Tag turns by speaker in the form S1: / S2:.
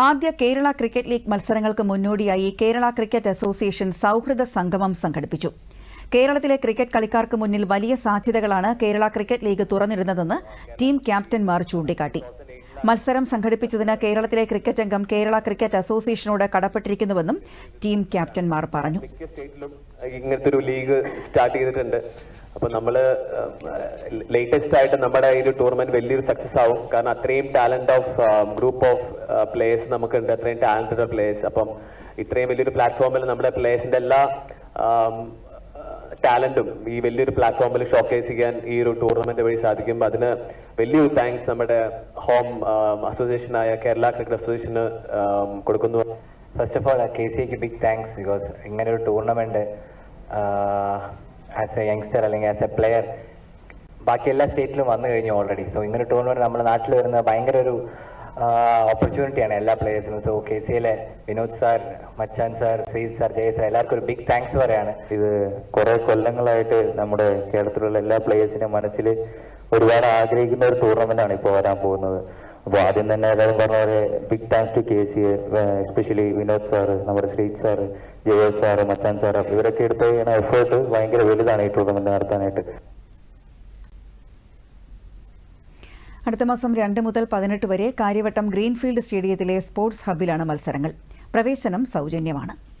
S1: ആദ്യ Kerala cricket league മത്സരങ്ങൾക്ക് മുന്നോടിയായി കേരള ക്രിക്കറ്റ് അസോസിയേഷൻ സൌഹൃദ സംഗമം സംഘടിപ്പിച്ചു. കേരളത്തിലെ ക്രിക്കറ്റ് കളിക്കാർക്ക് മുന്നിൽ വലിയ സാധ്യതകളാണ് കേരള ക്രിക്കറ്റ് ലീഗ് തുറന്നിടുന്നതെന്ന് ടീം ക്യാപ്റ്റന്മാർ ചൂണ്ടിക്കാട്ടി. മത്സരം സംഘടിപ്പിച്ചതിന് കേരളത്തിലെ ക്രിക്കറ്റ് അംഗം കേരള ക്രിക്കറ്റ് അസോസിയേഷനോട് കടപ്പെട്ടിരിക്കുന്നുവെന്നും ടീം ക്യാപ്റ്റന്മാർ പറഞ്ഞു.
S2: ഇങ്ങനത്തെ ഒരു ലീഗ് സ്റ്റാർട്ട് ചെയ്തിട്ടുണ്ട്. അപ്പൊ നമ്മൾ ലേറ്റസ്റ്റ് ആയിട്ട് നമ്മുടെ ഈ ഒരു ടൂർണമെന്റ് വലിയൊരു സക്സസ് ആവും. കാരണം അത്രയും talent of group of players നമുക്കുണ്ട്. അത്രയും ടാലന്റഡ് പ്ലേയേഴ്സ് അപ്പം ഇത്രയും വലിയൊരു പ്ലാറ്റ്ഫോമിൽ നമ്മുടെ പ്ലേയേഴ്സിന്റെ എല്ലാ ടാലന്റും ഈ വലിയൊരു പ്ലാറ്റ്ഫോമിൽ ഷോക്കേസ് ചെയ്യാൻ ഈ ഒരു ടൂർണമെന്റ് വഴി സാധിക്കും അതിന് വലിയൊരു താങ്ക്സ് നമ്മുടെ ഹോം അസോസിയേഷനായ കേരള ക്രിക്കറ്റ് അസോസിയേഷന് കൊടുക്കുന്നു.
S3: First of all K C ഐക്ക് ബിഗ് താങ്ക്സ് ബിക്കോസ് ഇങ്ങനെ ഒരു ടൂർണമെന്റ് ആസ് എ യങ്സ്റ്റർ അല്ലെങ്കിൽ ആസ് എ പ്ലെയർ ബാക്കി എല്ലാ സ്റ്റേറ്റിലും വന്നു കഴിഞ്ഞു ഓൾറെഡി സോ ഇങ്ങനെ ടൂർണമെന്റ് നമ്മുടെ നാട്ടിൽ വരുന്ന ഭയങ്കര ഒരു ഓപ്പർച്യൂണിറ്റിയാണ് എല്ലാ പ്ലേയേഴ്സിനും സോ കെ സി എയിലെ Vinod sir Machan sir Sayed sir Jaya sir എല്ലാവർക്കും ഒരു ബിഗ് താങ്ക്സ് പറയാണ്.
S4: ഇത് കുറെ കൊല്ലങ്ങളായിട്ട് നമ്മുടെ കേരളത്തിലുള്ള എല്ലാ പ്ലേയേഴ്സിനും മനസ്സിൽ ഒരുപാട് ആഗ്രഹിക്കുന്ന ഒരു ടൂർണമെന്റ് ആണ് ഇപ്പോൾ വരാൻ പോകുന്നത്. അപ്പോൾ ആദ്യം തന്നെ എല്ലാവരും പറഞ്ഞ പോലെ big thanks to K C especially Vinod sir നമ്മുടെ Sreej sir Jaya sir Machan sir ഇവരൊക്കെ എടുത്ത എഫേർട്ട് ഭയങ്കര വലുതാണ് ഈ ടൂർണമെന്റ് നടത്താനായിട്ട്.
S1: അടുത്ത മാസം രണ്ട് മുതൽ പതിനെട്ട് വരെ കാര്യവട്ടം ഗ്രീൻഫീൽഡ് സ്റ്റേഡിയത്തിലെ സ്പോർട്സ് ഹബ്ബിലാണ് മത്സരങ്ങൾ. പ്രവേശനം സൗജന്യമാണ്.